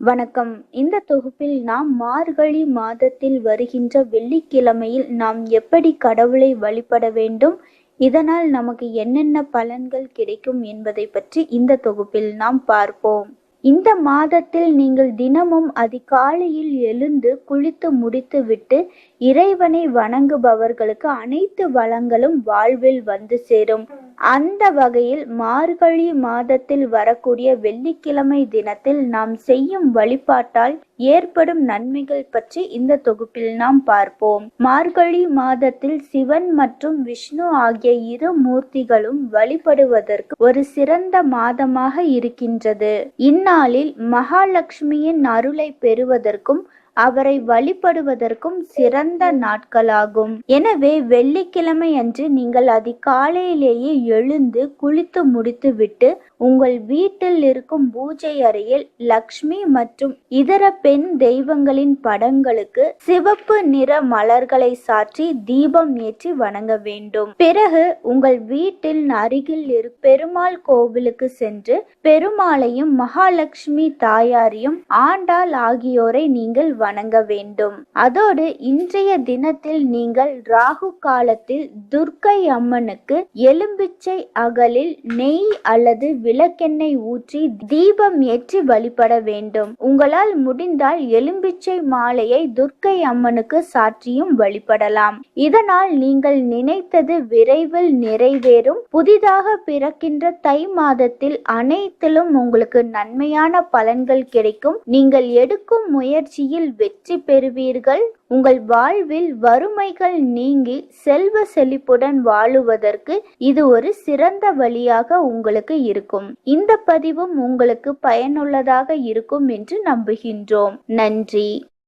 வணக்கம். இந்த தொகுப்பில் நாம் மார்கழி மாதத்தில் வருகின்ற வெள்ளிக்கிழமையில் நாம் எப்படி கடவுளை வழிபட வேண்டும்? இதனால் நமக்கு என்னென்ன பலன்கள் கிடைக்கும் என்பதை பற்றி இந்த தொகுப்பில் நாம் பார்ப்போம். இந்த மாதத்தில் நீங்கள் தினமும் அதிகாலையில் எழுந்து குளித்து முடித்துவிட்டு இறைவனை வணங்குபவர்களுக்கு அனைத்து வளங்களும் வாழ்வில் வந்து சேரும். அந்த வகையில் மார்கழி மாதத்தில் வரக்கூடிய வெள்ளிக்கிழமை தினத்தில் நாம் செய்யும் வழிபாட்டால் ஏற்படும் நன்மைகள் பற்றி இந்த தொகுப்பில் நாம் பார்ப்போம். மார்கழி மாதத்தில் சிவன் மற்றும் விஷ்ணு ஆகிய இரு மூர்த்திகளும் வழிபடுவதற்கு ஒரு சிறந்த மாதமாக இருக்கின்றது. இந்நாளில் மகாலட்சுமியின் அருளை பெறுவதற்கும் அவரை வழிபடுவதற்கும் சிறந்த நாட்களாகும். எனவே வெள்ளிக்கிழமை அன்று நீங்கள் அதிகாலையிலேயே எழுந்து குளித்து முடித்துவிட்டு உங்கள் வீட்டில் இருக்கும் பூஜை அறையில் லக்ஷ்மி மற்றும் இதர பெண் தெய்வங்களின் படங்களுக்கு சிவப்பு நிற மலர்களை சாற்றி தீபம் ஏற்றி வணங்க வேண்டும். பிறகு உங்கள் வீட்டில் அருகில் இரு பெருமாள் கோவிலுக்கு சென்று பெருமாளையும் மகாலட்சுமி தாயாரையும் ஆண்டாள் ஆகியோரை நீங்கள் வணங்க வேண்டும். அதோடு இன்றைய தினத்தில் நீங்கள் ராகு காலத்தில் துர்க்கை அம்மனுக்கு எலும்பிச்சை அகலில் நெய் அல்லது விளக்கெண்ணெய் ஊற்றி தீபம் ஏற்றி வழிபட வேண்டும். உங்களால் முடிந்தால் எலும்பிச்சை மாலையை துர்க்கை அம்மனுக்கு சாற்றியும் வழிபடலாம். இதனால் நீங்கள் நினைத்தது விரைவில் நிறைவேறும். புதிதாக பிறக்கின்ற தை மாதத்தில் அனைத்திலும் உங்களுக்கு நன்மையான பலன்கள் கிடைக்கும். நீங்கள் எடுக்கும் முயற்சியில் வெற்றி பெறுவீர்கள். உங்கள் வாழ்வில் வறுமைகள் நீங்கி செல்வ செழிப்புடன் வாழுவதற்கு இது ஒரு சிறந்த வழியாக உங்களுக்கு இருக்கும். இந்த பதிவும் உங்களுக்கு பயனுள்ளதாக இருக்கும் என்று நம்புகின்றோம். நன்றி.